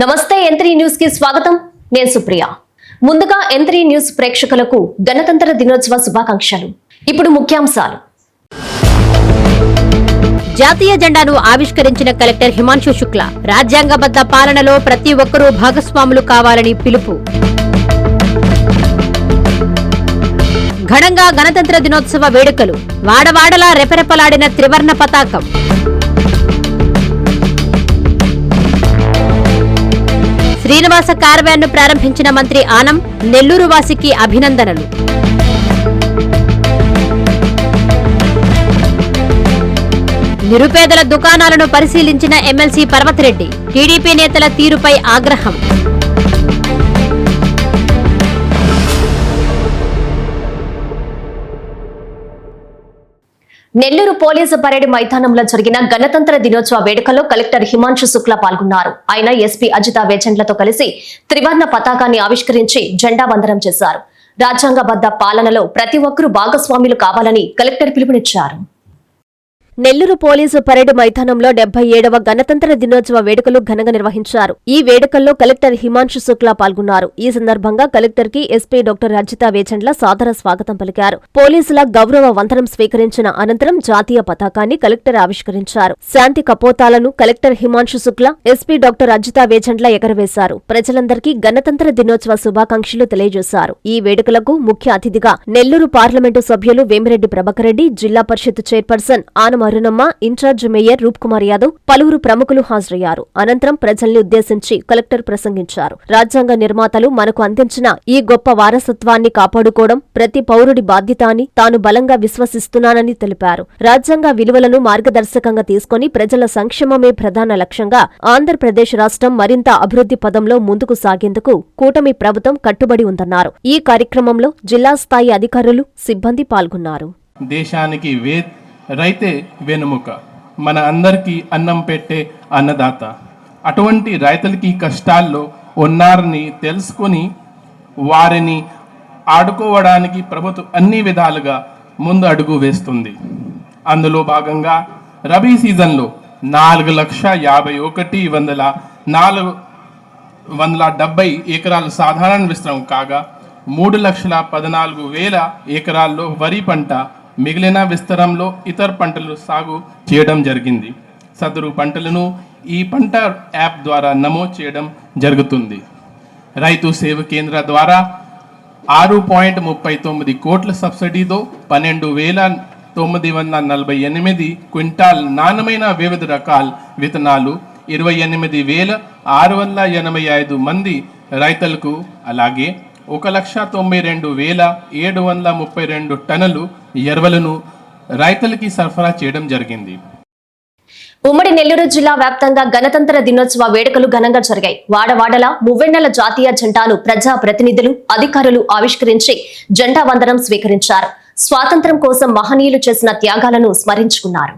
నమస్తే ఎంత్రీ న్యూస్కి స్వాగతం. నేను సుప్రియ. ముందుగా ఎంత్రీ న్యూస్ ప్రేక్షకులకు గణతంత్ర దినోత్సవ శుభాకాంక్షలు. ఇప్పుడు ముఖ్యాంశాలు. జాతీయ జెండాను ఆవిష్కరించిన కలెక్టర్ హిమాంశు శుక్ల రాజ్యాంగబద్ధ పాలనలో ప్రతి ఒక్కరూ భాగస్వాములు కావాలని పిలుపు. ఘనంగా గణతంత్ర దినోత్సవ వేడుకలు వాడవాడలా రెపరెపలాడిన త్రివర్ణ పతాకం. శ్రీనివాస కార్వ్యాన్ను ప్రారంభించిన మంత్రి ఆనం నెల్లూరు వాసికి అభినందనలు. నిరుపేదల దుకాణాలను పరిశీలించిన ఎమ్మెల్సీ పర్వతిరెడ్డి టీడీపీ నేతల తీరుపై ఆగ్రహం. నెల్లూరు పోలీసు పరేడ్ మైదానంలో జరిగిన గణతంత్ర దినోత్సవ వేడుకలో కలెక్టర్ హిమాంశు శుక్లా పాల్గొన్నారు. ఆయన ఎస్పీ అజిత వేచండ్లతో కలిసి త్రివర్ణ పతాకాన్ని ఆవిష్కరించి జెండా వందనం చేశారు. రాజ్యాంగబద్ద పాలనలో ప్రతి ఒక్కరూ భాగస్వాములు కావాలని కలెక్టర్ పిలుపునిచ్చారు. నెల్లూరు పోలీసు పరేడ్ మైదానంలో డెబ్బై ఏడవ గణతంత్ర దినోత్సవ వేడుకలు ఘనంగా నిర్వహించారు. ఈ వేడుకల్లో కలెక్టర్ హిమాంశు శుక్లా పాల్గొన్నారు. ఈ సందర్భంగా కలెక్టర్కి ఎస్పీ డాక్టర్ రజిత వేచండ్ల సాదర స్వాగతం పలికారు. పోలీసుల గౌరవ వందనం స్వీకరించిన అనంతరం జాతీయ పతాకాన్ని కలెక్టర్ ఆవిష్కరించారు. శాంతి కపోతాలను collector Himanshu Shukla SP doctor Rajitha Vechandla ఎగరవేశారు. ప్రజలందరికీ గణతంత్ర దినోత్సవ శుభాకాంక్షలు తెలియజేశారు. ఈ వేడుకలకు ముఖ్య అతిథిగా నెల్లూరు పార్లమెంటు సభ్యులు Vemireddy Prabhakar Reddy Zilla Parishad chairperson Anam Arunamma incharge mayor Roopkumar Yadav పలువురు ప్రముఖులు హాజరయ్యారు. అనంతరం ప్రజల్ని ఉద్దేశించి కలెక్టర్ ప్రసంగించారు. రాజ్యాంగ నిర్మాతలు మనకు అందించిన ఈ గొప్ప వారసత్వాన్ని కాపాడుకోవడం ప్రతి పౌరుడి బాధ్యత అని తాను బలంగా విశ్వసిస్తున్నానని తెలిపారు. రాజ్యాంగ విలువలను మార్గదర్శకంగా తీసుకుని ప్రజల సంక్షేమమే ప్రధాన లక్ష్యంగా ఆంధ్రప్రదేశ్ రాష్ట్రం మరింత అభివృద్ధి పదంలో ముందుకు సాగేందుకు కూటమి ప్రభుత్వం కట్టుబడి ఉందన్నారు. ఈ కార్యక్రమంలో జిల్లా స్థాయి అధికారులు సిబ్బంది పాల్గొన్నారు. దేశానికి రైతే వెనుముక. మన అందరికీ అన్నం పెట్టే అన్నదాత. అటువంటి రైతులకి కష్టాల్లో ఉన్నారని తెలుసుకొని వారిని ఆడుకోవడానికి ప్రభుత్వం అన్ని విధాలుగా ముందు అడుగు వేస్తుంది. అందులో భాగంగా రబీ సీజన్లో నాలుగు లక్ష యాభై ఒకటి వందల నాలుగు వందల డెబ్బై ఎకరాలు సాధారణ విస్తరం కాగా మూడు లక్షల పద్నాలుగు వేల ఎకరాల్లో వరి పంట మిగిలిన విస్తరంలో ఇతర పంటలు సాగు చేయడం జరిగింది. సదరు పంటలను ఈ పంట యాప్ ద్వారా నమోదు చేయడం జరుగుతుంది. రైతు సేవ కేంద్ర ద్వారా ఆరు పాయింట్ ముప్పై తొమ్మిది కోట్ల సబ్సిడీతో పన్నెండు వేల తొమ్మిది వందల నలభై ఎనిమిది క్వింటాల్ నాణ్యమైన వివిధ రకాల విత్తనాలు ఇరవై ఎనిమిది వేల ఆరు వందల ఎనభై ఐదు మంది రైతులకు అలాగే ఒక లక్ష తొంభై రెండు వేల ఏడు వందల ముప్పై రెండు టన్నులు ఎరువులను రైతులకి సరఫరా చేయడం జరిగింది. ఉమ్మడి నెల్లూరు జిల్లా వ్యాప్తంగా గణతంత్ర దినోత్సవ వేడుకలు ఘనంగా జరిగాయి. వాడవాడల మువ్వెన్నెల జాతీయ జెండాను ప్రజా ప్రతినిధులు అధికారులు ఆవిష్కరించి జెండా వందనం స్వీకరించారు. స్వాతంత్ర్యం కోసం మహనీయులు చేసిన త్యాగాలను స్మరించుకున్నారు.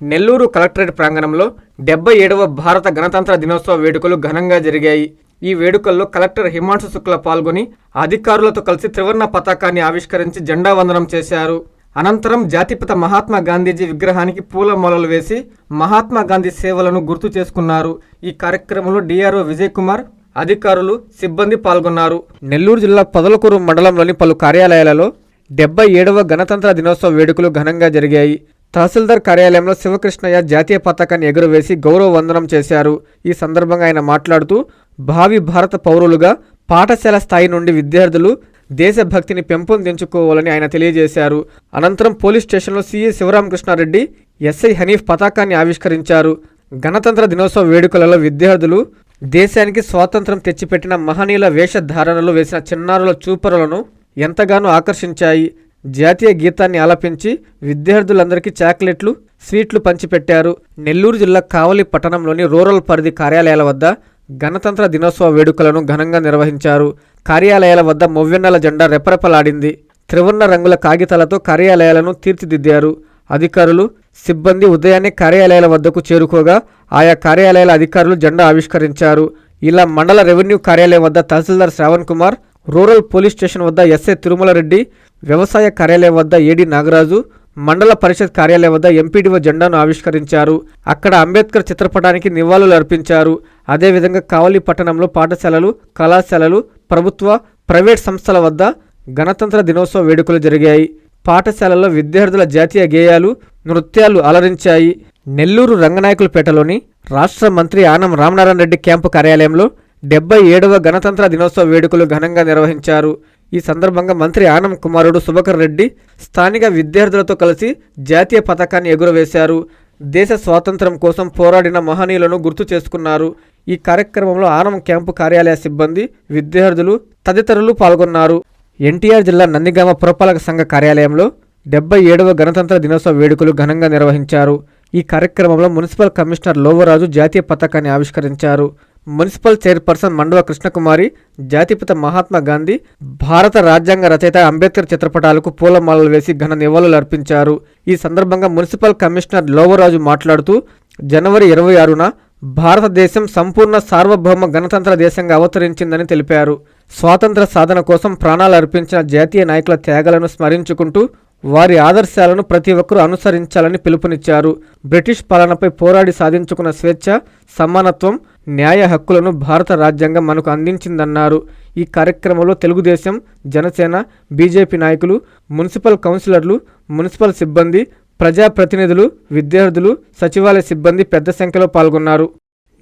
నెల్లూరు కలెక్టరేట్ ప్రాంగణంలో డెబ్బై ఏడవ భారత గణతంత్ర దినోత్సవ వేడుకలు ఘనంగా జరిగాయి. ఈ వేడుకల్లో కలెక్టర్ హిమాంశు శుక్ల పాల్గొని అధికారులతో కలిసి త్రివర్ణ పతాకాన్ని ఆవిష్కరించి జెండా వందనం చేశారు. అనంతరం జాతిపిత మహాత్మా గాంధీజీ విగ్రహానికి పూల మొలలు వేసి మహాత్మా గాంధీ సేవలను గుర్తు చేసుకున్నారు. ఈ కార్యక్రమంలో డిఆర్ఓ విజయ్ కుమార్ అధికారులు సిబ్బంది పాల్గొన్నారు. నెల్లూరు జిల్లా పొదలకూరు మండలంలోని పలు కార్యాలయాలలో డెబ్బై ఏడవ గణతంత్ర దినోత్సవ వేడుకలు ఘనంగా జరిగాయి. తహసీల్దార్ కార్యాలయంలో శివకృష్ణయ్య జాతీయ పతాకాన్ని ఎగురవేసి గౌరవ వందనం చేశారు. ఈ సందర్భంగా ఆయన మాట్లాడుతూ భావి భారత పౌరులుగా పాఠశాల స్థాయి నుండి విద్యార్థులు దేశభక్తిని పెంపొందించుకోవాలని ఆయన తెలియజేశారు. అనంతరం పోలీస్ స్టేషన్లో సీఏ శివరామకృష్ణారెడ్డి ఎస్ఐ హనీఫ్ పతాకాన్ని ఆవిష్కరించారు. గణతంత్ర దినోత్సవ వేడుకలలో విద్యార్థులు దేశానికి స్వాతంత్రం తెచ్చిపెట్టిన మహనీయుల వేషధారణలు వేసిన చిన్నారుల చూపరులను ఎంతగానో ఆకర్షించాయి. జాతీయ గీతాన్ని ఆలపించి విద్యార్థులందరికీ చాక్లెట్లు స్వీట్లు పంచిపెట్టారు. నెల్లూరు జిల్లా కావలి పట్టణంలోని రూరల్ పరిధి కార్యాలయాల వద్ద గణతంత్ర దినోత్సవ వేడుకలను ఘనంగా నిర్వహించారు. కార్యాలయాల వద్ద మొవ్వెన్నెల జెండా రెపరెపలాడింది. త్రివర్ణ రంగుల కాగితాలతో కార్యాలయాలను తీర్చిదిద్దారు. అధికారులు సిబ్బంది ఉదయాన్నే కార్యాలయాల వద్దకు చేరుకోగా ఆయా కార్యాలయాల అధికారులు జెండా ఆవిష్కరించారు. ఇలా మండల రెవెన్యూ కార్యాలయం వద్ద tahsildar Sravan Kumar rural police station వద్ద ఎస్ఏ తిరుమలరెడ్డి వ్యవసాయ కార్యాలయం వద్ద ఏడి నాగరాజు మండల పరిషత్ కార్యాలయం వద్ద ఎంపీడీఓ జెండాను ఆవిష్కరించారు. అక్కడ అంబేద్కర్ చిత్రపటానికి నివాళులు అర్పించారు. అదేవిధంగా కావలి పట్టణంలో పాఠశాలలు కళాశాలలు ప్రభుత్వ ప్రైవేట్ సంస్థల వద్ద గణతంత్ర దినోత్సవ వేడుకలు జరిగాయి. పాఠశాలల్లో విద్యార్థుల జాతీయ గేయాలు నృత్యాలు అలరించాయి. నెల్లూరు రంగనాయకులపేటలోని రాష్ట్ర మంత్రి ఆనం రామనారాయణ రెడ్డి క్యాంపు కార్యాలయంలో డెబ్బై ఏడవ గణతంత్ర దినోత్సవ వేడుకలు ఘనంగా నిర్వహించారు. ఈ సందర్భంగా మంత్రి ఆనం కుమారుడు సుభకర్ రెడ్డి స్థానిక విద్యార్థులతో కలిసి జాతీయ పతాకాన్ని ఎగురవేశారు. దేశ స్వాతంత్ర్యం కోసం పోరాడిన మహనీయులను గుర్తు చేసుకున్నారు. ఈ కార్యక్రమంలో ఆనం క్యాంపు కార్యాలయ సిబ్బంది విద్యార్థులు తదితరులు పాల్గొన్నారు. ఎన్టీఆర్ జిల్లా నందిగామ పురపాలక సంఘ కార్యాలయంలో డెబ్బై ఏడవ గణతంత్ర దినోత్సవ వేడుకలు ఘనంగా నిర్వహించారు. ఈ కార్యక్రమంలో మున్సిపల్ కమిషనర్ లోవరాజు జాతీయ పతాకాన్ని ఆవిష్కరించారు. మున్సిపల్ చైర్పర్సన్ మండవ కృష్ణకుమారి జాతిపిత మహాత్మా గాంధీ భారత రాజ్యాంగ రచయిత అంబేద్కర్ చిత్రపటాలకు పూలమాలలు వేసి ఘన నివాళులు అర్పించారు. ఈ సందర్భంగా మున్సిపల్ కమిషనర్ లోవరాజు మాట్లాడుతూ జనవరి ఇరవై ఆరున భారతదేశం సంపూర్ణ సార్వభౌమ గణతంత్ర దేశంగా అవతరించిందని తెలిపారు. స్వాతంత్ర సాధన కోసం ప్రాణాలు అర్పించిన జాతీయ నాయకుల త్యాగాలను స్మరించుకుంటూ వారి ఆదర్శాలను ప్రతి ఒక్కరూ అనుసరించాలని పిలుపునిచ్చారు. బ్రిటిష్ పాలనపై పోరాడి సాధించుకున్న స్వేచ్ఛ సమానత్వం న్యాయ హక్కులను భారత రాజ్యాంగం మనకు అందించిందన్నారు. ఈ కార్యక్రమంలో తెలుగుదేశం జనసేన బీజేపీ నాయకులు మున్సిపల్ కౌన్సిలర్లు మున్సిపల్ సిబ్బంది ప్రజాప్రతినిధులు విద్యార్థులు సచివాలయ సిబ్బంది పెద్ద సంఖ్యలో పాల్గొన్నారు.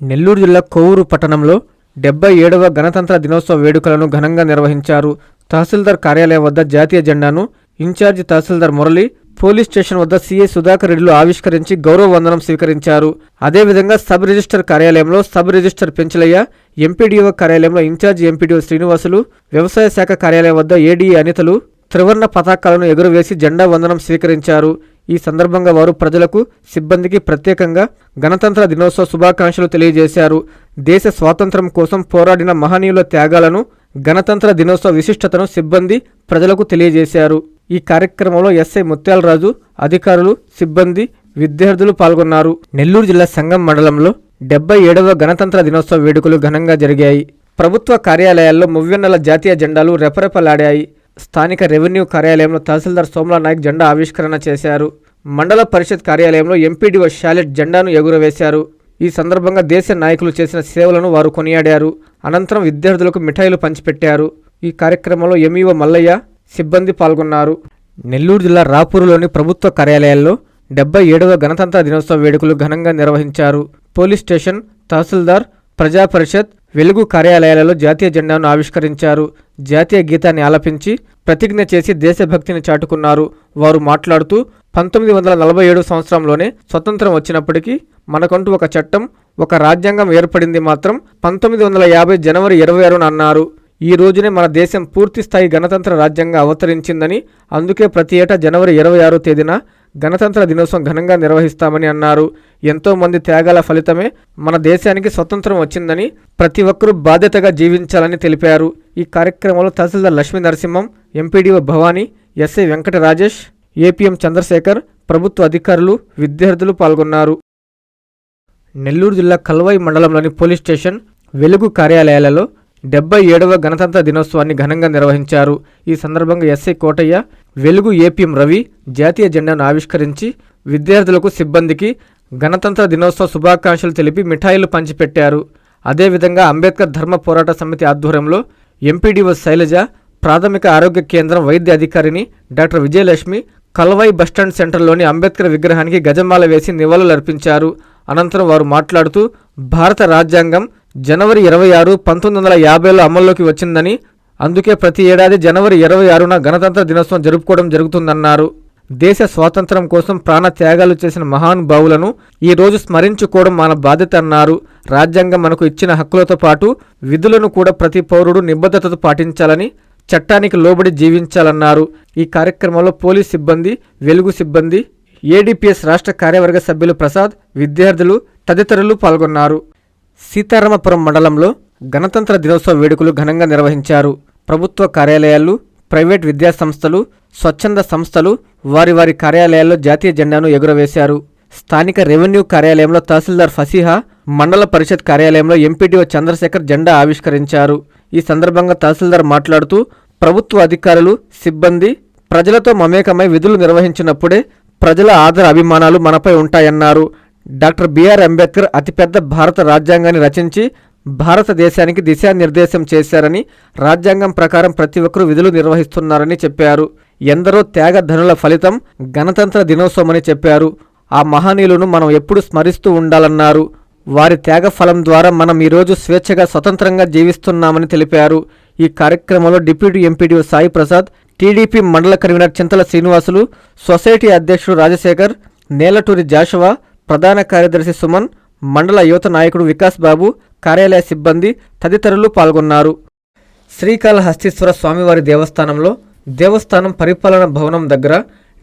నెల్లూరు జిల్లా కోవూరు పట్టణంలో డెబ్బై ఏడవ గణతంత్ర దినోత్సవ వేడుకలను ఘనంగా నిర్వహించారు. తహసీల్దార్ కార్యాలయం వద్ద జాతీయ జెండాను incharge tahsildar Murali police station వద్ద సీఐ సుధాకర్ రెడ్డిలు ఆవిష్కరించి గౌరవ వందనం స్వీకరించారు. అదేవిధంగా సబ్ రిజిస్టర్ కార్యాలయంలో సబ్ రిజిస్టర్ పెంచలయ్య ఎంపీడీఓ కార్యాలయంలో ఇన్ఛార్జి ఎంపీడీఓ శ్రీనివాసులు వ్యవసాయ శాఖ కార్యాలయం వద్ద ఏడీఏ అనితలు త్రివర్ణ పతాకాలను ఎగురవేసి జెండా వందనం స్వీకరించారు. ఈ సందర్భంగా వారు ప్రజలకు సిబ్బందికి ప్రత్యేకంగా గణతంత్ర దినోత్సవ శుభాకాంక్షలు తెలియజేశారు. దేశ స్వాతంత్ర్యం కోసం పోరాడిన మహనీయుల త్యాగాలను గణతంత్ర దినోత్సవ విశిష్టతను సిబ్బంది ప్రజలకు తెలియజేశారు. ఈ కార్యక్రమంలో ఎస్ఐ ముత్యాలరాజు అధికారులు సిబ్బంది విద్యార్థులు పాల్గొన్నారు. నెల్లూరు జిల్లా సంగం మండలంలో డెబ్బై ఏడవ గణతంత్ర దినోత్సవ వేడుకలు ఘనంగా జరిగాయి. ప్రభుత్వ కార్యాలయాల్లో మువ్వెన్నెల జాతీయ జెండాలు రెపరెపలాడాయి. స్థానిక రెవెన్యూ కార్యాలయంలో తహసీల్దార్ సోమలా నాయక్ జెండా ఆవిష్కరణ చేశారు. మండల పరిషత్ కార్యాలయంలో ఎంపీడీఓ షాలెట్ జెండాను ఎగురవేశారు. ఈ సందర్భంగా దేశ నాయకులు చేసిన సేవలను వారు కొనియాడారు. అనంతరం విద్యార్థులకు మిఠాయిలు పంచిపెట్టారు. ఈ కార్యక్రమంలో ఎంఈఓ మల్లయ్య సిబ్బంది పాల్గొన్నారు. నెల్లూరు జిల్లా రాపూరులోని ప్రభుత్వ కార్యాలయాల్లో డెబ్బై ఏడవ గణతంత్ర దినోత్సవ వేడుకలు ఘనంగా నిర్వహించారు. పోలీస్ స్టేషన్ తహసీల్దార్ ప్రజా పరిషత్ వెలుగు కార్యాలయాలలో జాతీయ జెండాను ఆవిష్కరించారు. జాతీయ గీతాన్ని ఆలపించి ప్రతిజ్ఞ చేసి దేశభక్తిని చాటుకున్నారు. వారు మాట్లాడుతూ పంతొమ్మిది వందల నలభై ఏడు సంవత్సరంలోనే స్వతంత్రం వచ్చినప్పటికీ మనకంటూ ఒక చట్టం ఒక రాజ్యాంగం ఏర్పడింది మాత్రం పంతొమ్మిది వందల యాభై జనవరి ఇరవై ఆరున అన్నారు. ఈ రోజునే మన దేశం పూర్తి స్థాయి గణతంత్ర రాజ్యంగా అవతరించిందని అందుకే ప్రతి ఏటా జనవరి ఇరవై ఆరో తేదీన గణతంత్ర దినోత్సవం ఘనంగా నిర్వహిస్తామని అన్నారు. ఎంతో మంది త్యాగాల ఫలితమే మన దేశానికి స్వతంత్రం వచ్చిందని ప్రతి ఒక్కరూ బాధ్యతగా జీవించాలని తెలిపారు. ఈ కార్యక్రమంలో tahsildar Lakshmi Narasimham MPDO Bhavani SI Venkata Rajesh APM Chandrasekhar ప్రభుత్వ అధికారులు విద్యార్థులు పాల్గొన్నారు. నెల్లూరు జిల్లా కల్వాయి మండలంలోని పోలీస్ స్టేషన్ వెలుగు కార్యాలయాలలో డెబ్బై ఏడవ గణతంత్ర దినోత్సవాన్ని ఘనంగా నిర్వహించారు. ఈ సందర్భంగా ఎస్ఐ కోటయ్య వెలుగు ఏపీఎం రవి జాతీయ జెండాను ఆవిష్కరించి విద్యార్థులకు సిబ్బందికి గణతంత్ర దినోత్సవ శుభాకాంక్షలు తెలిపి మిఠాయిలు పంచిపెట్టారు. అదేవిధంగా అంబేద్కర్ ధర్మ పోరాట సమితి ఆధ్వర్యంలో ఎంపీడీఓ శైలజ ప్రాథమిక ఆరోగ్య కేంద్రం వైద్య అధికారిని doctor Vijayalakshmi Kalvai bus stand సెంటర్లోని Ambedkar విగ్రహానికి గజమాల వేసి నివాళులర్పించారు అనంతరం వారు మాట్లాడుతూ భారత రాజ్యాంగం జనవరి ఇరవై ఆరు పంతొమ్మిది వందల యాభైలో అమల్లోకి వచ్చిందని అందుకే ప్రతి ఏడాది జనవరి ఇరవై ఆరున గణతంత్ర దినోత్సవం జరుపుకోవడం జరుగుతుందన్నారు. దేశ స్వాతంత్రం కోసం ప్రాణ త్యాగాలు చేసిన మహానుభావులను ఈరోజు స్మరించుకోవడం మన బాధ్యత అన్నారు. రాజ్యాంగం మనకు ఇచ్చిన హక్కులతో పాటు విధులను కూడా ప్రతి పౌరుడు నిబద్ధతతో పాటించాలని చట్టానికి లోబడి జీవించాలన్నారు. ఈ కార్యక్రమంలో పోలీస్ సిబ్బంది వెలుగు సిబ్బంది ఏడీపీఎస్ రాష్ట్ర కార్యవర్గ సభ్యులు ప్రసాద్ విద్యార్థులు తదితరులు పాల్గొన్నారు. సీతారామపురం మండలంలో గణతంత్ర దినోత్సవ వేడుకలు ఘనంగా నిర్వహించారు. ప్రభుత్వ కార్యాలయాలు ప్రైవేట్ విద్యాసంస్థలు స్వచ్ఛంద సంస్థలు వారి వారి కార్యాలయాల్లో జాతీయ జెండాను ఎగురవేశారు. స్థానిక రెవెన్యూ కార్యాలయంలో తహసీల్దార్ ఫసీహా మండల పరిషత్ కార్యాలయంలో ఎంపీడీఓ చంద్రశేఖర్ జెండా ఆవిష్కరించారు. ఈ సందర్భంగా తహసీల్దార్ మాట్లాడుతూ ప్రభుత్వ అధికారులు సిబ్బంది ప్రజలతో మమేకమై విధులు నిర్వహించినప్పుడే ప్రజల ఆదర అభిమానాలు మనపై ఉంటాయన్నారు. డాక్టర్ బిఆర్ అంబేద్కర్ అతిపెద్ద భారత రాజ్యాంగాన్ని రచించి భారతదేశానికి దిశానిర్దేశం చేశారని రాజ్యాంగం ప్రకారం ప్రతి ఒక్కరూ విధులు నిర్వహిస్తున్నారని చెప్పారు. ఎందరో త్యాగధనుల ఫలితం గణతంత్ర దినోత్సవమని చెప్పారు. ఆ మహనీయులను మనం ఎప్పుడు స్మరిస్తూ ఉండాలన్నారు. వారి త్యాగ ఫలం ద్వారా మనం ఈరోజు స్వేచ్ఛగా స్వతంత్రంగా జీవిస్తున్నామని తెలిపారు. ఈ కార్యక్రమంలో deputy MPDO Sai Prasad TDP మండల కన్వీనర్ చింతల శ్రీనివాసులు సొసైటీ అధ్యక్షుడు రాజశేఖర్ నేలటూరి జాషువా ప్రధాన కార్యదర్శి సుమన్ మండల యువత నాయకుడు వికాస్ బాబు కార్యాలయ సిబ్బంది తదితరులు పాల్గొన్నారు. శ్రీకాళహస్తీశ్వర స్వామివారి దేవస్థానంలో దేవస్థానం పరిపాలన భవనం దగ్గర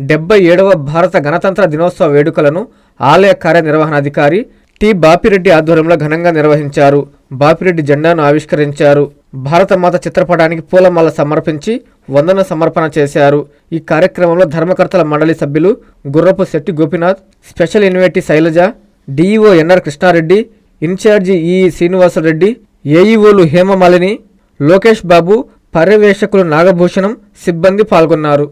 డెబ్బై ఏడవ భారత గణతంత్ర దినోత్సవ వేడుకలను ఆలయ కార్యనిర్వహణాధికారి టి. బాపిరెడ్డి ఆధ్వర్యంలో ఘనంగా నిర్వహించారు. బాపిరెడ్డి జెండాను ఆవిష్కరించారు. భారతమాత చిత్రపటానికి పూలమాల సమర్పించి వందన సమర్పణ చేశారు. ఈ కార్యక్రమంలో ధర్మకర్తల మండలి సభ్యులు Gurrapu Setti Gopinath special invitee Sailaja DEO NR Krishnareddy incharge E Srinivasareddy ఏఈఓలు Hemamalini Lokesh Babu పర్యవేక్షకులు నాగభూషణం సిబ్బంది పాల్గొన్నారు.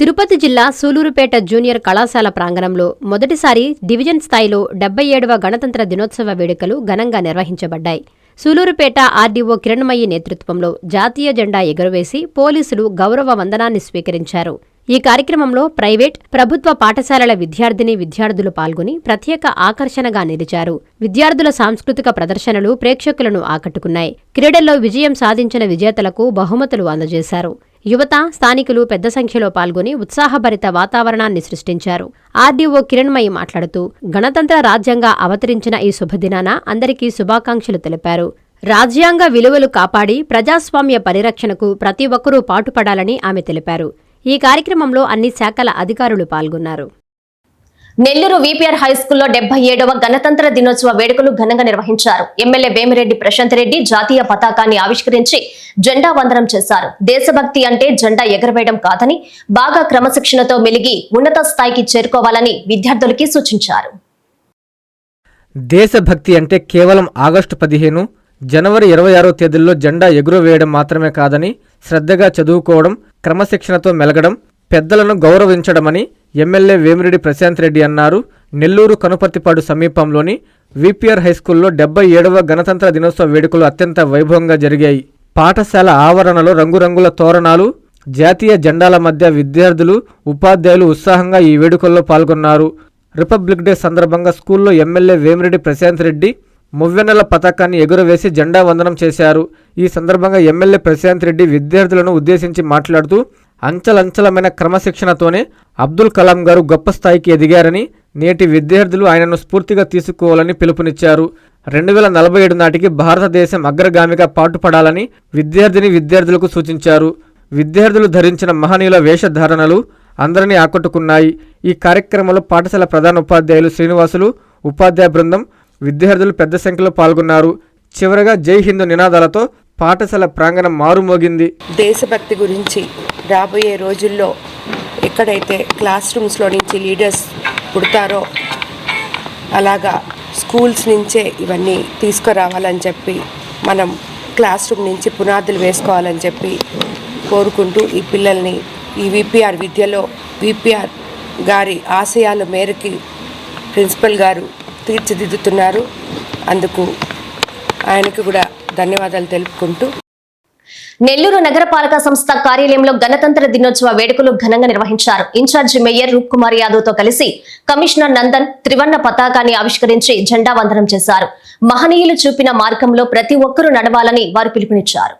తిరుపతి జిల్లా సూలూరుపేట జూనియర్ కళాశాల ప్రాంగణంలో మొదటిసారి డివిజన్ స్థాయిలో డెబ్బై ఏడవ గణతంత్ర దినోత్సవ వేడుకలు ఘనంగా నిర్వహించబడ్డాయి. సూలూరుపేట ఆర్డీఓ కిరణ్మయ్యి నేతృత్వంలో జాతీయ జెండా ఎగురవేసి పోలీసులు గౌరవ వందనాన్ని స్వీకరించారు. ఈ కార్యక్రమంలో ప్రైవేట్ ప్రభుత్వ పాఠశాలల విద్యార్థిని విద్యార్థులు పాల్గొని ప్రత్యేక ఆకర్షణగా నిలిచారు. విద్యార్థుల సాంస్కృతిక ప్రదర్శనలు ప్రేక్షకులను ఆకట్టుకున్నాయి. క్రీడల్లో విజయం సాధించిన విజేతలకు బహుమతులు అందజేశారు. యువత స్థానికులు పెద్ద సంఖ్యలో పాల్గొని ఉత్సాహభరిత వాతావరణాన్ని సృష్టించారు. ఆర్డీఓ కిరణ్మయి మాట్లాడుతూ గణతంత్ర రాజ్యంగా అవతరించిన ఈ శుభదినాన అందరికీ శుభాకాంక్షలు తెలిపారు. రాజ్యాంగ విలువలు కాపాడి ప్రజాస్వామ్య పరిరక్షణకు ప్రతి ఒక్కరూ పాటుపడాలని ఆమె తెలిపారు. ఈ కార్యక్రమంలో అన్ని శాఖల అధికారులు పాల్గొన్నారు. నెల్లూరు విపిఆర్ హై స్కూల్లో డెబ్బై ఏడవ గణతంత్ర దినోత్సవ వేడుకలు ఘనంగా నిర్వహించారు. ఎమ్మెల్యే వేమిరెడ్డి ప్రశాంత్ రెడ్డి జాతీయ పతాకాన్ని ఆవిష్కరించి జెండా వందనం చేశారు. దేశభక్తి అంటే జెండా ఎగరవేయడం కాదని బాగా క్రమశిక్షణతో మెలిగి ఉన్నత స్థాయికి చేరుకోవాలని విద్యార్థులకి సూచించారు. దేశభక్తి అంటే కేవలం ఆగస్టు పదిహేను జనవరి ఇరవై ఆరో తేదీల్లో జెండా ఎగురవేయడం మాత్రమే కాదని శ్రద్ధగా చదువుకోవడం క్రమశిక్షణతో మెలగడం పెద్దలను గౌరవించడమని ఎమ్మెల్యే వేమిరెడ్డి ప్రశాంత్ రెడ్డి అన్నారు. నెల్లూరు కనుపర్తిపాడు సమీపంలోని విపిఆర్ హైస్కూల్లో డెబ్బై ఏడవ గణతంత్ర దినోత్సవ వేడుకలు అత్యంత వైభవంగా జరిగాయి. పాఠశాల ఆవరణలో రంగురంగుల తోరణాలు జాతీయ జెండాల మధ్య విద్యార్థులు ఉపాధ్యాయులు ఉత్సాహంగా ఈ వేడుకల్లో పాల్గొన్నారు. రిపబ్లిక్ డే సందర్భంగా స్కూల్లో ఎమ్మెల్యే వేమిరెడ్డి ప్రశాంత్ రెడ్డి మువ్వెన్నెల పతాకాన్ని ఎగురవేసి జెండా వందనం చేశారు. ఈ సందర్భంగా ఎమ్మెల్యే ప్రశాంత్ రెడ్డి విద్యార్థులను ఉద్దేశించి మాట్లాడుతూ అంచలంచలమైన క్రమశిక్షణతోనే అబ్దుల్ కలాం గారు గొప్ప స్థాయికి ఎదిగారని నేటి విద్యార్థులు ఆయనను స్ఫూర్తిగా తీసుకోవాలని పిలుపునిచ్చారు. రెండు వేల నలభై ఏడు నాటికి భారతదేశం అగ్రగామిగా పాటుపడాలని విద్యార్థిని విద్యార్థులకు సూచించారు. విద్యార్థులు ధరించిన మహనీయుల వేషధారణలు అందరినీ ఆకట్టుకున్నాయి. ఈ కార్యక్రమంలో పాఠశాల ప్రధాన ఉపాధ్యాయులు శ్రీనివాసులు ఉపాధ్యాయ బృందం విద్యార్థులు పెద్ద సంఖ్యలో పాల్గొన్నారు. చివరగా జై హింద్ నినాదాలతో పాఠశాల ప్రాంగణం మారుమోగింది. దేశభక్తి గురించి రాబోయే రోజుల్లో ఎక్కడైతే క్లాస్ రూమ్స్లో నుంచి లీడర్స్ పుడతారో అలాగా స్కూల్స్ నుంచే ఇవన్నీ తీసుకురావాలని చెప్పి మనం క్లాస్ రూమ్ నుంచి పునాదులు వేసుకోవాలని చెప్పి కోరుకుంటూ ఈ పిల్లల్ని ఈ విపిఆర్ విద్యలో విపిఆర్ గారి ఆశయాల మేరకి ప్రిన్సిపల్ గారు తీర్చిదిద్దుతున్నారు. అందుకు ఆయనకు కూడా ధన్యవాదాలు తెలుపుకుంటూ నెల్లూరు నగరపాలక సంస్థ కార్యాలయంలో గణతంత్ర దినోత్సవ వేడుకలు ఘనంగా నిర్వహించారు. In charge mayor Roop Kumar యాదవ్తో కలిసి కమిషనర్ నందన్ త్రివర్ణ పతాకాన్ని ఆవిష్కరించి జెండా వందనం చేశారు. మహనీయులు చూపిన మార్గంలో ప్రతి ఒక్కరూ నడవాలని వారు పిలుపునిచ్చారు.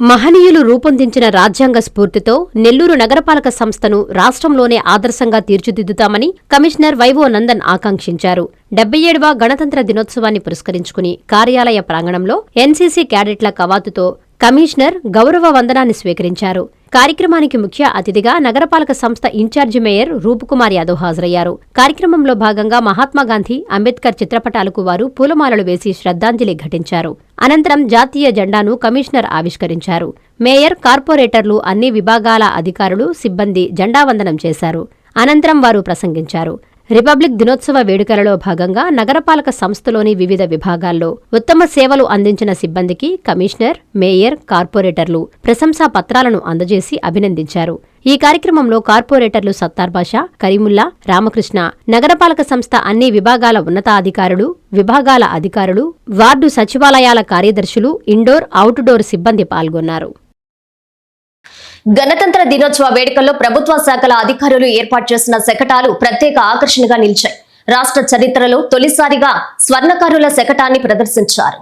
మహనీయులు రూపొందించిన రాజ్యాంగ స్ఫూర్తితో నెల్లూరు నగరపాలక సంస్థను రాష్ట్రంలోనే ఆదర్శంగా తీర్చిదిద్దుతామని కమిషనర్ వైవో నందన్ ఆకాంక్షించారు. డెబ్బై ఏడవ గణతంత్ర దినోత్సవాన్ని పురస్కరించుకుని కార్యాలయ ప్రాంగణంలో ఎన్సీసీ క్యాడెట్ల కవాతుతో కమిషనర్ గౌరవ వందనాన్ని స్వీకరించారు. కార్యక్రమానికి ముఖ్య అతిథిగా నగరపాలక సంస్థ ఇన్ఛార్జి మేయర్ రూపుకుమార్ యాదవ్ హాజరయ్యారు. కార్యక్రమంలో భాగంగా మహాత్మాగాంధీ అంబేద్కర్ చిత్రపటాలకు వారు పూలమాలలు వేసి శ్రద్ధాంజలి ఘటించారు. అనంతరం జాతీయ జెండాను కమిషనర్ ఆవిష్కరించారు. మేయర్ కార్పొరేటర్లు అన్ని విభాగాల అధికారులు సిబ్బంది జెండావందనం చేశారు. అనంతరం వారు ప్రసంగించారు. రిపబ్లిక్ దినోత్సవ వేడుకలలో భాగంగా నగరపాలక సంస్థలోని వివిధ విభాగాల్లో ఉత్తమ సేవలు అందించిన సిబ్బందికి కమిషనర్ మేయర్ కార్పొరేటర్లు ప్రశంసా పత్రాలను అందజేసి అభినందించారు. ఈ కార్యక్రమంలో కార్పొరేటర్లు సత్తార్ బాషా కరీముల్లా రామకృష్ణ నగరపాలక సంస్థ అన్ని విభాగాల ఉన్నతాధికారులు విభాగాల అధికారులు వార్డు సచివాలయాల కార్యదర్శులు ఇండోర్ అవుట్డోర్ సిబ్బంది పాల్గొన్నారు. గణతంత్ర దినోత్సవ వేడుకల్లో ప్రభుత్వ శాఖల అధికారులు ఏర్పాటు చేసిన శకటాలు ప్రత్యేక ఆకర్షణగా నిలిచాయి. రాష్ట్ర చరిత్రలో తొలిసారిగా స్వర్ణకారుల శకటాన్ని ప్రదర్శించారు.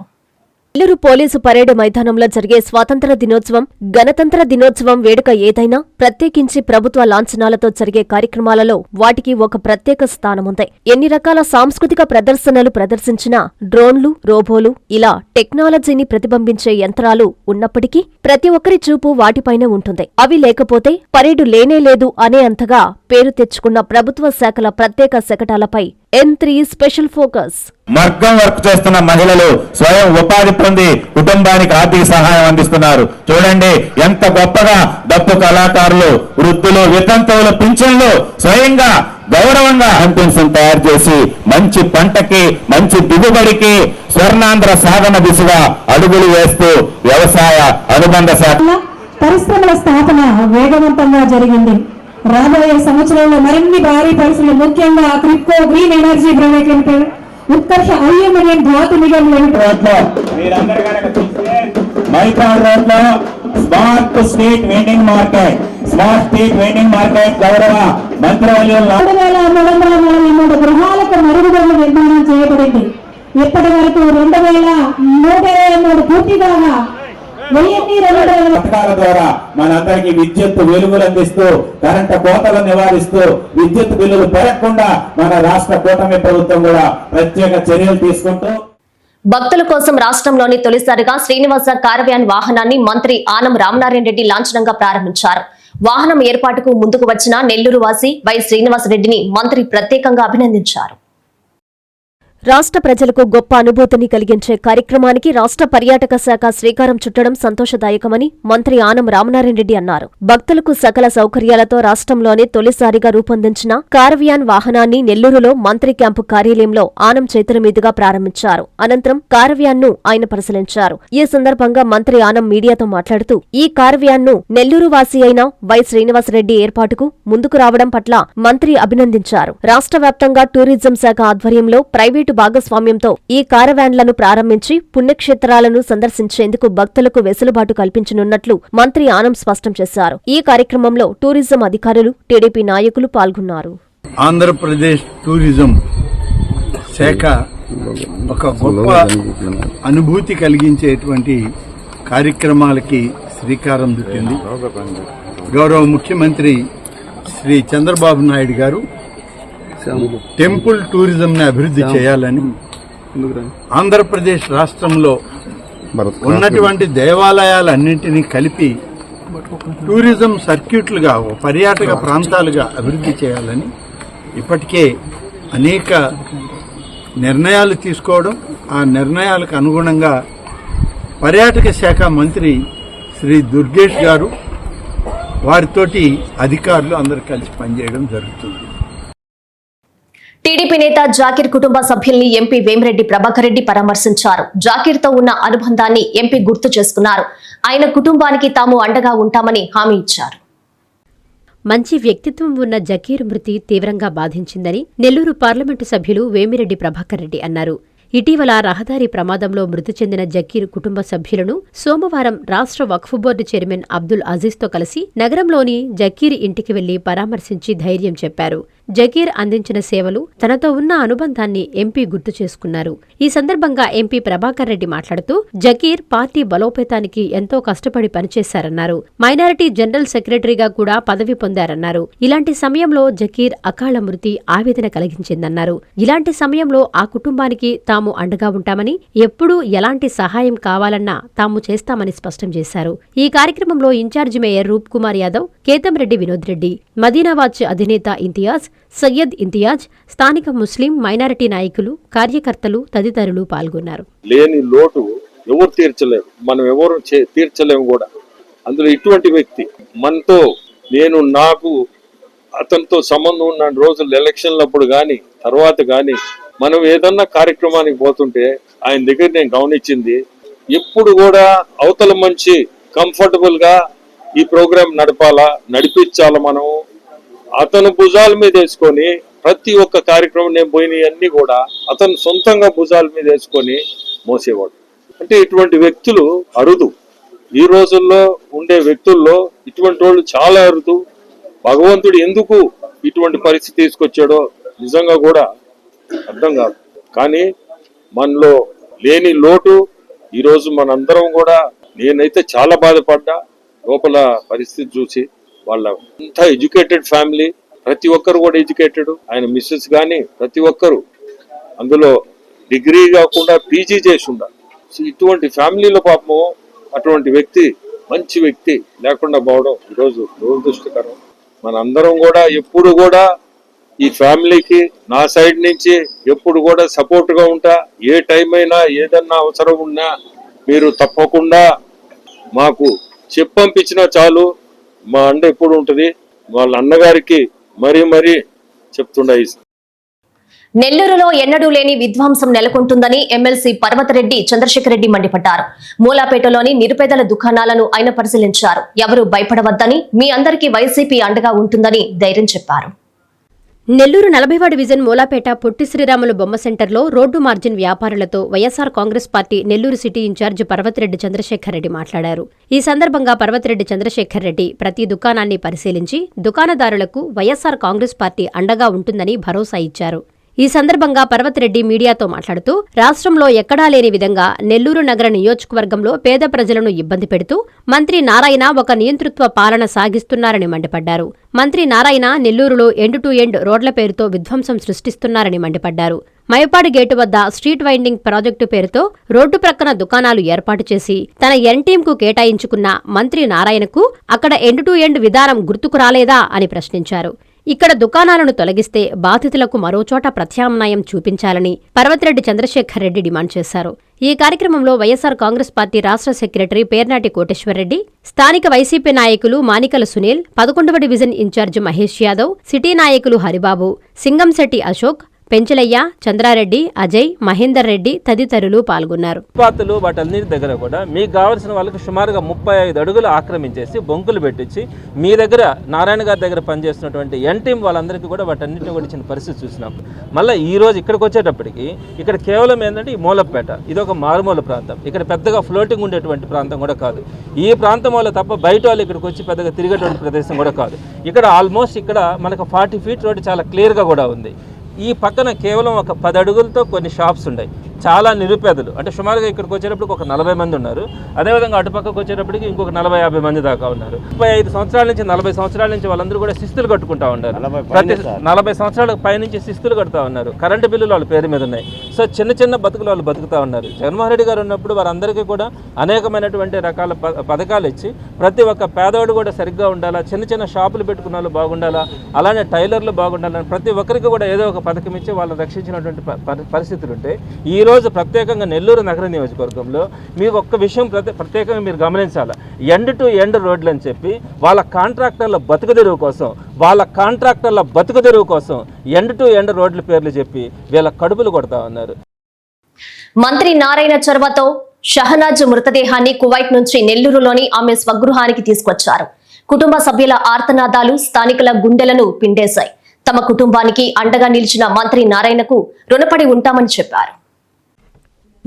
నెల్లూరు పోలీసు పరేడ్ మైదానంలో జరిగే స్వాతంత్ర దినోత్సవం గణతంత్ర దినోత్సవం వేడుక ఏదైనా ప్రత్యేకించి ప్రభుత్వ లాంఛనాలతో జరిగే కార్యక్రమాలలో వాటికి ఒక ప్రత్యేక స్థానముంది. ఎన్ని రకాల సాంస్కృతిక ప్రదర్శనలు ప్రదర్శించినా డ్రోన్లు రోబోలు ఇలా టెక్నాలజీని ప్రతిబింబించే యంత్రాలు ఉన్నప్పటికీ ప్రతి ఒక్కరి చూపు వాటిపైనే ఉంటుంది. అవి లేకపోతే పరేడు లేనే లేదు అనే అంతగా పేరు తెచ్చుకున్న ప్రభుత్వ శాఖల ప్రత్యేక శకటాలపై ఎన్ త్రీ స్పెషల్ ఫోకస్ మగ్గం వర్క్ చేస్తున్న మహిళలు స్వయం ఉపాధి పొంది కుటుంబానికి ఆర్థిక సహాయం అందిస్తున్నారు. చూడండి ఎంత గొప్పగా డప్పు కళాకారులు వృద్ధులు వితంతువులు పింఛన్లు స్వయంగా గౌరవంగా హంటింగ్స్ తయారు చేసి మంచి పంటకి మంచి దిగుబడికి స్వర్ణాంధ్ర సాధన దిశగా అడుగులు వేస్తూ వ్యవసాయ అనుబంధ శాఖ పరిశ్రమల స్థాపన వేగవంతంగా జరిగింది. రాబోయే సంవత్సరంలో మరిన్ని భారీ పరిశ్రమలు ముఖ్యంగా Kribhco green energy private limited Utkarsha aluminium Dhatu Nigam limited మైకాడ్ రోడ్లో smart street vending market smart street vending market గౌరవ మంత్రివర్యులు మూడు వేల మూడు వందల నలభై మూడు గృహాలకు మరుగుదొడ్ల నిర్మాణం చేయబడింది. ఇప్పటి వరకు రెండు వేల నూట ఇరవై మూడు పూర్తి పథకాల ద్వారా మనందరికీ విద్యుత్ వెలుగులు అందిస్తూ కరెంటు కోతలు నివారిస్తూ విద్యుత్ బిల్లులు పెరగకుండా మన రాష్ట్ర కూటమి ప్రభుత్వం కూడా ప్రత్యేక చర్యలు తీసుకుంటూ భక్తుల కోసం రాష్ట్రంలోని తొలిసారిగా శ్రీనివాస కారవ్యాన్ వాహనాన్ని మంత్రి ఆనం రామనారాయణ రెడ్డి లాంఛనంగా ప్రారంభించారు. వాహనం ఏర్పాటుకు ముందుకు వచ్చిన నెల్లూరు వాసి వై శ్రీనివాసరెడ్డిని మంత్రి ప్రత్యేకంగా అభినందించారు. రాష్ట్ర ప్రజలకు గొప్ప అనుభూతిని కలిగించే కార్యక్రమానికి రాష్ట్ర పర్యాటక శాఖ శ్రీకారం చుట్టడం సంతోషదాయకమని మంత్రి ఆనం రామనారాయణ రెడ్డి అన్నారు. భక్తులకు సకల సౌకర్యాలతో రాష్ట్రంలోనే తొలిసారిగా రూపొందించిన కారవియాన్ వాహనాన్ని నెల్లూరులో మంత్రి క్యాంపు కార్యాలయంలో ఆనం చేతుల మీదుగా ప్రారంభించారు. అనంతరం కారవ్యాన్ను ఆయన పరిశీలించారు. ఈ సందర్భంగా మంత్రి ఆనం మీడియాతో మాట్లాడుతూ ఈ కారవ్యాన్ను నెల్లూరు వాసి అయిన వై శ్రీనివాసరెడ్డి ఏర్పాటుకు ముందుకు రావడం పట్ల మంత్రి అభినందించారు. రాష్ట్ర వ్యాప్తంగా టూరిజం శాఖ ఆధ్వర్యంలో ప్రైవేటు భాగస్వామ్యంతో ఈ కారవ్యాన్లను ప్రారంభించి పుణ్యక్షేత్రాలను సందర్శించేందుకు భక్తులకు వెసులుబాటు కల్పించనున్నట్లు మంత్రి ఆనం స్పష్టం చేశారు. ఈ కార్యక్రమంలో టూరిజం అధికారులు టీడీపీ నాయకులు పాల్గొన్నారు. ఆంధ్రప్రదేశ్ టూరిజం శాఖ ఒక గొప్ప అనుభూతి కలిగించేటువంటి కార్యక్రమాలకి శ్రీకారం చుట్టింది. గౌరవ ముఖ్యమంత్రి శ్రీ చంద్రబాబు నాయుడు గారు టెంపుల్ టూరిజం ని అభివృద్ధి చేయాలని ఆంధ్రప్రదేశ్ రాష్ట్రంలో ఉన్నటువంటి దేవాలయాలన్నింటినీ కలిపి టూరిజం సర్క్యూట్లుగా పర్యాటక ప్రాంతాలుగా అభివృద్ధి చేయాలని ఇప్పటికే అనేక నిర్ణయాలు తీసుకోవడం ఆ నిర్ణయాలకు అనుగుణంగా పర్యాటక శాఖ మంత్రి శ్రీ దుర్గేష్ గారు వారితోటి అధికారులు అందరు కలిసి పనిచేయడం జరుగుతుంది. టీడీపీ నేత జాకీర్ కుటుంబ సభ్యుల్ని ఎంపీ వేమిరెడ్డి ప్రభాకర్ రెడ్డి పరామర్శించారు. జాకీర్తో ఉన్న అనుబంధాన్ని ఎంపీ గుర్తు చేసుకున్నారు. ఆయన కుటుంబానికి తాము అండగా ఉంటామని హామీ ఇచ్చారు. మంచి వ్యక్తిత్వం ఉన్న జకీర్ మృతి తీవ్రంగా బాధించిందని నెల్లూరు పార్లమెంటు సభ్యులు వేమిరెడ్డి ప్రభాకర్ రెడ్డి అన్నారు. ఇటీవల రహదారి ప్రమాదంలో మృతి చెందిన జకీర్ కుటుంబ సభ్యులను సోమవారం రాష్ట్ర వక్ఫ్ బోర్డు చైర్మన్ అబ్దుల్ అజీజ్తో కలిసి నగరంలోని జకీర్ ఇంటికి వెళ్ళి పరామర్శించి ధైర్యం చెప్పారు. జకీర్ అందించిన సేవలు తనతో ఉన్న అనుబంధాన్ని ఎంపీ గుర్తు చేసుకున్నారు. ఈ సందర్భంగా ఎంపీ ప్రభాకర్ రెడ్డి మాట్లాడుతూ జకీర్ పార్టీ బలోపేతానికి ఎంతో కష్టపడి పనిచేశారన్నారు. మైనారిటీ జనరల్ సెక్రటరీగా కూడా పదవి పొందారన్నారు. ఇలాంటి సమయంలో జకీర్ అకాల మృతి ఆవేదన కలిగించిందన్నారు. ఇలాంటి సమయంలో ఆ కుటుంబానికి తాము అండగా ఉంటామని ఎప్పుడూ ఎలాంటి సహాయం కావాలన్నా తాము చేస్తామని స్పష్టం చేశారు. ఈ కార్యక్రమంలో in charge mayor Roop Kumar Yadav Ketamreddy Vinod Reddy మదీనావాచ్ అధినేత ఇంతియాజ్ సయ్యద్ ఇంతియాజ్ స్థానిక ముస్లిం మైనారిటీ నాయకులు కార్యకర్తలు తదితరులు పాల్గొన్నారు. లేని లోటు ఎవరు తీర్చలేరు. మనం ఎవరు చే- తీర్చలేము కూడా. అందులో ఇటువంటి వ్యక్తి మనతో నేను నాకు అతనితో సంబంధం ఉన్న రోజులు ఎలక్షన్లప్పుడు కానీ తర్వాత కానీ మనం ఏదన్నా కార్యక్రమానికి పోతుంటే ఆయన దగ్గర నేను గమనించింది ఎప్పుడు కూడా అవతల మంచి కంఫర్టబుల్గా ఈ ప్రోగ్రాం నడపాలా నడిపించాలా మనం? అతను భుజాల మీద వేసుకొని ప్రతి ఒక్క కార్యక్రమం నేను పోయినవన్నీ కూడా అతను సొంతంగా భుజాల మీద వేసుకొని మోసేవాడు. అంటే ఇటువంటి వ్యక్తులు అరుదు. ఈ రోజుల్లో ఉండే వ్యక్తుల్లో ఇటువంటి వాళ్ళు చాలా అరుదు. భగవంతుడు ఎందుకు ఇటువంటి పరిస్థితి తీసుకొచ్చాడో నిజంగా కూడా అర్థం కాదు. కానీ మనలో లేని లోటు ఈరోజు మనందరం కూడా నేనైతే చాలా బాధపడ్డా. లోపల పరిస్థితి చూసి వాళ్ళ అంతా ఎడ్యుకేటెడ్ ఫ్యామిలీ ప్రతి ఒక్కరు కూడా ఎడ్యుకేటెడ్. ఆయన మిస్సెస్ కానీ ప్రతి ఒక్కరు అందులో డిగ్రీ కాకుండా పీజీ చేసి ఉండాలి. సో ఇటువంటి ఫ్యామిలీలో పాపము అటువంటి వ్యక్తి మంచి వ్యక్తి లేకుండా పోవడం ఈరోజు దురదృష్టకరం. మనందరం కూడా ఎప్పుడు కూడా ఈ ఫ్యామిలీకి నా సైడ్ నుంచి ఎప్పుడు కూడా సపోర్ట్గా ఉంటా. ఏ టైం అయినా ఏదన్నా అవసరం ఉన్నా మీరు తప్పకుండా మాకు చెప్పంపించినా చాలు. మా అండ ఎప్పుడు ఉంటది? వాళ్ళ అన్నగారికి మరీ మరీ చెప్తుండ నెల్లూరులో ఎన్నడూ లేని విధ్వంసం నెలకొంటుందని ఎమ్మెల్సీ పర్వతరెడ్డి చంద్రశేఖర్ రెడ్డి మండిపడ్డారు. మూలాపేటలోని నిరుపేదల దుకాణాలను ఆయన పరిశీలించారు. ఎవరూ భయపడవద్దని మీ అందరికీ వైసీపీ అండగా ఉంటుందని ధైర్యం చెప్పారు. నెల్లూరు నలభైవ డివిజన్ మూలాపేట పొట్టి శ్రీరాములు బొమ్మ సెంటర్లో road margin వ్యాపారులతో YSR Congress party Nellore city incharge Parvathireddy Chandrasekhar Reddy మాట్లాడారు. ఈ సందర్భంగా పర్వతిరెడ్డి చంద్రశేఖర్ రెడ్డి ప్రతి దుకాణాన్ని పరిశీలించి దుకాణదారులకు వైఎస్సార్ కాంగ్రెస్ పార్టీ అండగా ఉంటుందని భరోసా ఇచ్చారు. ఈ సందర్భంగా పర్వతిరెడ్డి మీడియాతో మాట్లాడుతూ రాష్ట్రంలో ఎక్కడా లేని విధంగా నెల్లూరు నగర నియోజకవర్గంలో పేద ప్రజలను ఇబ్బంది పెడుతూ మంత్రి నారాయణ ఒక నియంతృత్వ పాలన సాగిస్తున్నారని మండిపడ్డారు. మంత్రి నారాయణ నెల్లూరులో ఎండ్ టు ఎండ్ రోడ్ల పేరుతో విధ్వంసం సృష్టిస్తున్నారని మండిపడ్డారు. మయపాడు గేటు వద్ద స్ట్రీట్ వైండింగ్ ప్రాజెక్టు పేరుతో రోడ్డు ప్రక్కన దుకాణాలు ఏర్పాటు చేసి తన ఎన్టీంకు కేటాయించుకున్న మంత్రి నారాయణకు అక్కడ ఎండ్ టు ఎండ్ విధానం గుర్తుకు రాలేదా అని ప్రశ్నించారు. ఇక్కడ దుకాణాలను తొలగిస్తే బాధితులకు మరోచోట ప్రత్యామ్నాయం చూపించాలని పర్వతిరెడ్డి చంద్రశేఖర్ రెడ్డి డిమాండ్ చేశారు. ఈ కార్యక్రమంలో వైఎస్సార్ కాంగ్రెస్ పార్టీ రాష్ట్ర సెక్రటరీ పేర్నాటి కోటేశ్వరరెడ్డి స్థానిక వైసీపీ నాయకులు మానికల సునీల్ పదకొండవ division incharge Mahesh Yadav city నాయకులు హరిబాబు సింగంశెట్టి అశోక్ పెంచలయ్య చంద్రారెడ్డి అజయ్ మహేందర్ రెడ్డి తదితరులు పాల్గొన్నారు. ఫుట్పాత్లు వాటన్నిటి దగ్గర కూడా మీకు కావాల్సిన వాళ్ళకి సుమారుగా ముప్పై ఐదు అడుగులు ఆక్రమించేసి బొంకులు పెట్టించి మీ దగ్గర నారాయణ గారి దగ్గర పనిచేస్తున్నటువంటి ఎన్ టీం వాళ్ళందరికీ కూడా వాటన్నిటిని కూడా ఇచ్చిన పరిస్థితి చూసినాం. మళ్ళీ ఈ రోజు ఇక్కడికి వచ్చేటప్పటికి ఇక్కడ కేవలం ఏంటంటే ఈ మూలపేట ఇది ఒక మారుమూల ప్రాంతం. ఇక్కడ పెద్దగా ఫ్లోటింగ్ ఉండేటువంటి ప్రాంతం కూడా కాదు. ఈ ప్రాంతం వల్ల తప్ప బయట వాళ్ళు ఇక్కడికి వచ్చి పెద్దగా తిరిగేటువంటి ప్రదేశం కూడా కాదు. ఇక్కడ ఆల్మోస్ట్ ఇక్కడ మనకు ఫార్టీ ఫీట్ రోడ్డు చాలా క్లియర్గా కూడా ఉంది. ఈ పక్కన కేవలం ఒక పది అడుగులతో కొన్ని షాప్స్ ఉన్నాయి. చాలా నిరుపేదలు. అంటే సుమారుగా ఇక్కడికి వచ్చేటప్పటికి ఒక నలభై మంది ఉన్నారు. అదేవిధంగా అటుపక్కకు వచ్చేటప్పటికి ఇంకొక నలభై యాభై మంది దాకా ఉన్నారు. ముప్పై ఐదు సంవత్సరాల నుంచి నలభై సంవత్సరాల నుంచి వాళ్ళందరూ కూడా శిస్తులు కట్టుకుంటా ఉన్నారు. ప్రతి నలభై సంవత్సరాల పైనుంచి శిస్తులు కడుతూ ఉన్నారు. కరెంటు బిల్లులు వాళ్ళ పేరు మీద ఉన్నాయి. సో చిన్న చిన్న బతుకులు వాళ్ళు బతుకుతా ఉన్నారు. జగన్మోహన్ రెడ్డి గారు ఉన్నప్పుడు వారందరికీ కూడా అనేకమైనటువంటి రకాల పథకాలు ఇచ్చి ప్రతి ఒక్క పేదవాడు కూడా సరిగ్గా ఉండాలా? చిన్న చిన్న షాపులు పెట్టుకున్న వాళ్ళు బాగుండాలా? అలానే టైలర్లు బాగుండాలని ప్రతి ఒక్కరికి కూడా ఏదో ఒక పథకం ఇచ్చి వాళ్ళని రక్షించినటువంటి పరిస్థితులు ఉంటాయి ఈ ఈరోజు ప్రత్యేకంగా నెల్లూరు నగర నియోజకవర్గంలో మీ ఒక్క విషయం ప్రత్యేకంగా మీరు గమనించాలి. ఎండ్ టు ఎండ్ రోడ్లు అని చెప్పి వాళ్ళ కాంట్రాక్టర్ల బతుకుదెరువు కోసం వాళ్ళ కాంట్రాక్టర్ల బతుకుదెరువు కోసం ఎండ్ టు ఎండ్ రోడ్ల పేర్లు చెప్పి వీళ్ళ కడుపులు కొడతా ఉన్నారు. మంత్రి నారాయణ చొరవతో షహనాజ్ మృతదేహాన్ని కువైట్ నుంచి నెల్లూరులోని ఆమె స్వగృహానికి తీసుకొచ్చారు. కుటుంబ సభ్యుల ఆర్తనాదాలు స్థానికుల గుండెలను పిండేశాయి. తమ కుటుంబానికి అండగా నిలిచిన మంత్రి నారాయణకు రుణపడి ఉంటామని చెప్పారు.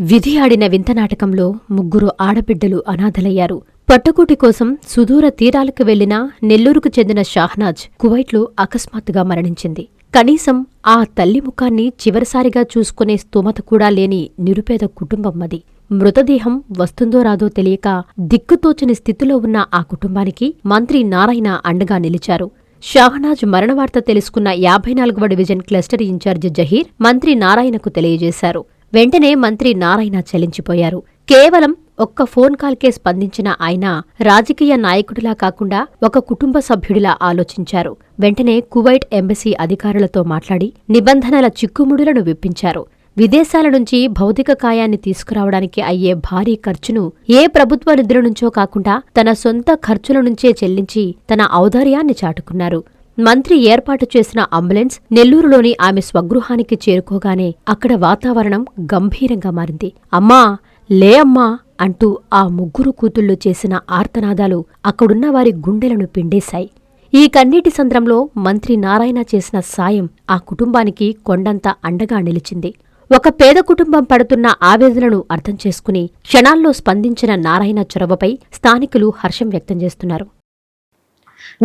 విధి ఆడిన వింత నాటకంలో ముగ్గురు ఆడబిడ్డలు అనాథలయ్యారు. పట్టుకూటి కోసం సుదూర తీరాలకు వెళ్ళిన నెల్లూరుకు చెందిన షాహ్నాజ్ కువైట్లో అకస్మాత్తుగా మరణించింది. కనీసం ఆ తల్లి ముఖాన్ని చివరిసారిగా చూసుకునే స్తోమత కూడా లేని నిరుపేద కుటుంబం అది. మృతదేహం వస్తుందో రాదో తెలియక దిక్కుతోచని స్థితిలో ఉన్న ఆ కుటుంబానికి మంత్రి నారాయణ అండగా నిలిచారు. షాహనాజ్ మరణవార్త తెలుసుకున్న యాభై నాలుగవ డివిజన్ క్లస్టర్ ఇన్ఛార్జ్ జహీర్ మంత్రి నారాయణకు తెలియజేశారు. వెంటనే మంత్రి నారాయణ చలించిపోయారు కేవలం ఒక్క ఫోన్ కాల్కే స్పందించిన ఆయన రాజకీయ నాయకుడిలా కాకుండా ఒక కుటుంబ సభ్యుడిలా ఆలోచించారు. వెంటనే కువైట్ ఎంబసీ అధికారులతో మాట్లాడి నిబంధనల చిక్కుముడులను విప్పించారు. విదేశాల నుంచి భౌతిక కాయాన్ని తీసుకురావడానికి అయ్యే భారీ ఖర్చును ఏ ప్రభుత్వ నిధుల నుంచో కాకుండా తన సొంత ఖర్చుల నుంచే చెల్లించి తన ఔదార్యాన్ని చాటుకున్నారు. మంత్రి ఏర్పాటు చేసిన అంబులెన్స్ నెల్లూరులోని ఆమె స్వగృహానికి చేరుకోగానే అక్కడ వాతావరణం గంభీరంగా మారింది. అమ్మా లే అమ్మా అంటూ ఆ ముగ్గురు కూతుళ్ళు చేసిన ఆర్తనాదాలు అక్కడున్న వారి గుండెలను పిండేశాయి. ఈ కన్నీటి సంద్రంలో మంత్రి నారాయణ చేసిన సాయం ఆ కుటుంబానికి కొండంత అండగా నిలిచింది. ఒక పేద కుటుంబం పడుతున్న ఆవేదనను అర్థం చేసుకుని క్షణాల్లో స్పందించిన నారాయణ చొరవపై స్థానికులు హర్షం వ్యక్తం చేస్తున్నారు.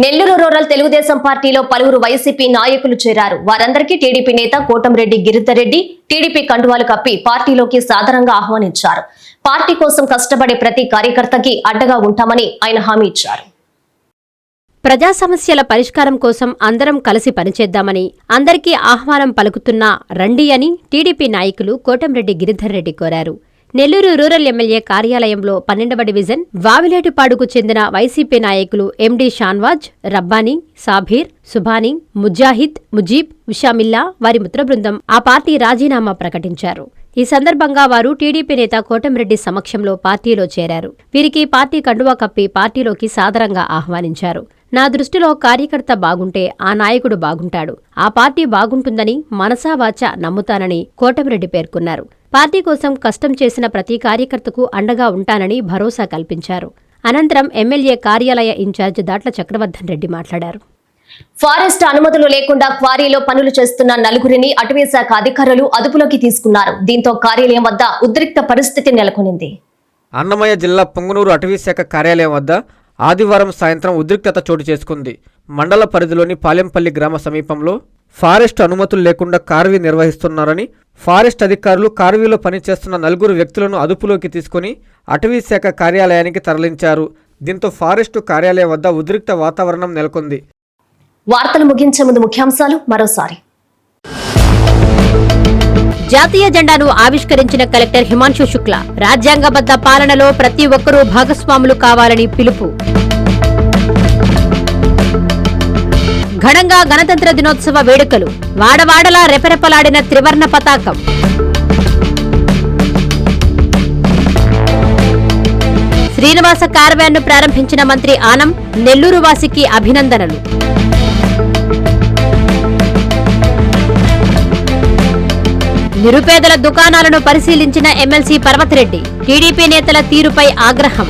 నెల్లూరు రూరల్ తెలుగుదేశం పార్టీలో పలువురు వైసీపీ నాయకులు చేరారు. వారందరికీ టీడీపీ నేత కోటంరెడ్డి గిరిధర్ రెడ్డి టీడీపీ కండువాలు కప్పి పార్టీలోకి సాధారణంగా ఆహ్వానించారు. పార్టీ కోసం కష్టపడే ప్రతి కార్యకర్తకి అడ్డగా ఉంటామని ఆయన హామీ ఇచ్చారు. ప్రజా సమస్యల పరిష్కారం కోసం అందరం కలిసి పనిచేద్దామని అందరికీ ఆహ్వానం పలుకుతున్నా రండి అని టీడీపీ నాయకులు కోటంరెడ్డి గిరిధర్ రెడ్డి కోరారు. నెల్లూరు రూరల్ ఎమ్మెల్యే కార్యాలయంలో పన్నెండవ డివిజన్ వావిలేటిపాడుకు చెందిన వైసీపీ నాయకులు ఎండి షాన్వాజ్ రబ్బానీ సాభీర్ సుభానీ ముజాహిద్ ముజీబ్ ఉషామిల్లా వారి మిత్రబృందం ఆ పార్టీ రాజీనామా ప్రకటించారు. ఈ సందర్భంగా వారు టీడీపీ నేత కోటమిరెడ్డి సమక్షంలో పార్టీలో చేరారు. వీరికి పార్టీ కండువా కప్పి పార్టీలోకి సాదరంగా ఆహ్వానించారు. నా దృష్టిలో కార్యకర్త బాగుంటే ఆ నాయకుడు బాగుంటాడు. ఆ పార్టీ బాగుంటుందని మనసావాచ నమ్ముతానని కోటమిరెడ్డి పేర్కొన్నారు. పార్టీ కోసం కష్టం చేసిన ప్రతి కార్యకర్తకు అండగా ఉంటానని భరోసా కల్పించారు. అనంతరం ఎమ్మెల్యే కార్యాలయ ఇన్ఛార్జ్ దాట్ల చక్రవర్ధన్ రెడ్డి మాట్లాడారు. ఫారెస్ట్ అనుమతులు లేకుండా క్వారీలో పనులు చేస్తున్న నలుగురిని అటవీ శాఖ అధికారులు అదుపులోకి తీసుకున్నారు. దీంతో కార్యాలయం వద్ద ఉద్రిక్త పరిస్థితి నెలకొనింది. అన్నమయ్య జిల్లా పొంగునూరు అటవీశాఖ కార్యాలయం వద్ద ఆదివారం సాయంత్రం ఉద్రిక్తత చోటు చేసుకుంది. మండల పరిధిలోని పాలెంపల్లి గ్రామ సమీపంలో ఫారెస్ట్ అనుమతులు లేకుండా కార్వీ నిర్వహిస్తున్నారని ఫారెస్ట్ అధికారులు కార్వీలో పనిచేస్తున్న నలుగురు వ్యక్తులను అదుపులోకి తీసుకుని అటవీశాఖ కార్యాలయానికి తరలించారు. దీంతో ఫారెస్టు కార్యాలయం వద్ద ఉద్రిక్త వాతావరణం నెలకొంది. వార్తలు ముగించే ముందు ముఖ్యాంశాలు మరోసారి. జాతీయ జెండాను ఆవిష్కరించిన కలెక్టర్ హిమాంశు శుక్ల రాజ్యాంగబద్ధ పాలనలో ప్రతి ఒక్కరూ భాగస్వాములు కావాలని పిలుపు. ఘనంగా గణతంత్ర దినోత్సవ వేడుకలు. వాడవాడలా రెపరెపలాడిన త్రివర్ణ పతాకం. శ్రీనివాస కార్వాన్ను ప్రారంభించిన మంత్రి ఆనం నెల్లూరు వాసికి అభినందనలు. నిరుపేదల దుకాణాలను పరిశీలించిన ఎమ్మెల్సీ పర్వతిరెడ్డి టీడీపీ నేతల తీరుపై ఆగ్రహం.